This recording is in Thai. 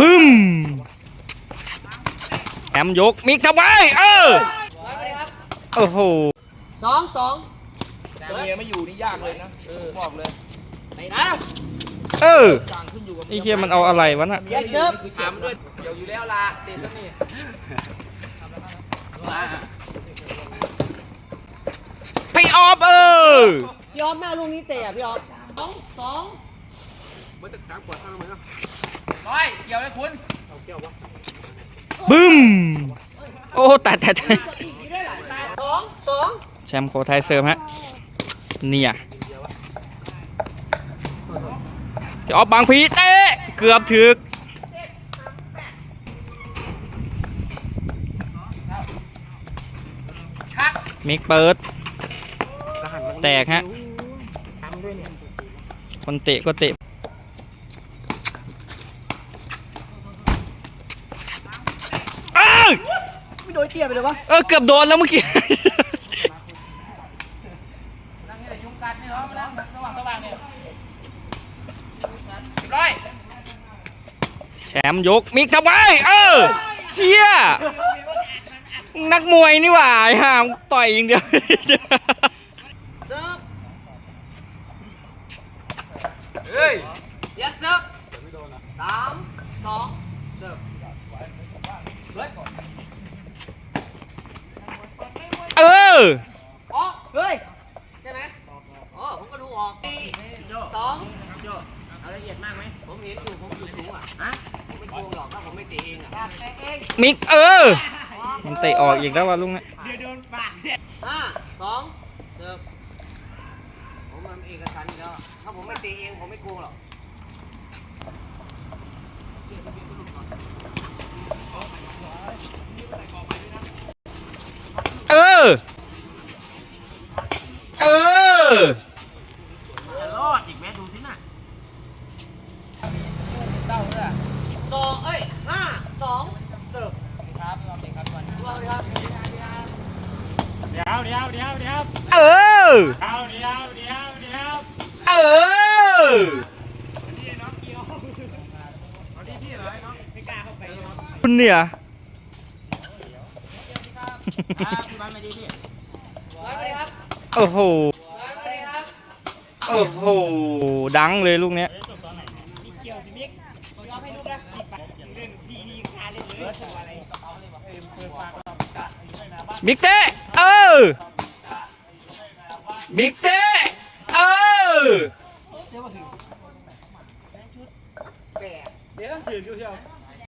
บึ้มแอมยกมิกทำไมเออโอ้โหสองสองแต่เมียไม่อยู่นี่ยากเลยนะเออบอกเลยไปนะเออจางขึ้นอยู่กับไอ้เคียมันเอาอะไรวะน่ะเย็นเซิร์ฟถามด้วยเดี๋ยวอยู่แล้วล่ะเตะซะนี่พี่ออฟเออพี่ออฟหน้าลูกนี้เตะอะพี่ออฟสองสอง ร้อยเกี่ยวเลยคุณบึ้ม โอ้แต่แต่แต่อีกได้หลายตาสองสองแชมป์โคไทยเซิร์ฟฮะ เนี่ยพี่ออฟบางพีเตะเกือบถึกมิกเปิด แตกฮะ คนเตะก็เตะ เอ้ย ไม่ โดนเตี้ยไปเลยวะเออเกือบโดนแล้วเมื่อกี้ นั่งนี่แหละยุงกัดนี่เหรอมานั่งสว่างสว่างเนี่ยเรียบร้อยแชมป์ยกมิกทำไมเออเฮียนักมวยนี่หว่าไอ้ห่ามต่อยอย่างเดียว เซิร์ฟเฮ้ยเย็นเซิร์ฟสามสองเซิร์ฟเอ ออ๋อเฮ้ย ใช่ไหมอ๋อ ผมก็ดูออกสองเอาละเอียดมากไหมผมเห็นอยู่ ผมอยู่สูงอะฮะผมไม่โกงหรอกถ้าผมไม่ตะเองอะมิกเออ มันเตะออกอีกแล้วว่ะลุงนะเดี๋ยวดูมาสองเซิร์ฟผมมันเอกสารอยู่แล้ว ถ้าผมไม่ตะเอง ผมไม่โกงหรอกเออ ออจะรอดอีกไหมดูสิน่ะเต้าเลยสองเอ้ยห้าสองเสิร์ฟครับเราเตะครับก่อนดูเอาเลยครับเดี๋ยวเดี๋ยวเดี๋ยวเดี๋ยวเออเดี๋ยวเดี๋ยวเดี๋ยวเดี๋ยวเออนี่น้องเกียวเอาดีพี่เหรอไอ้น้องไม่กล้าเข้าไปเลยครับคุณเนี่ยอ่าพี่บ้านไม่ดีพี่โอ้โห โอ้โห ดังเลยลูกเนี้ยมิกเต้ เออมิกเต้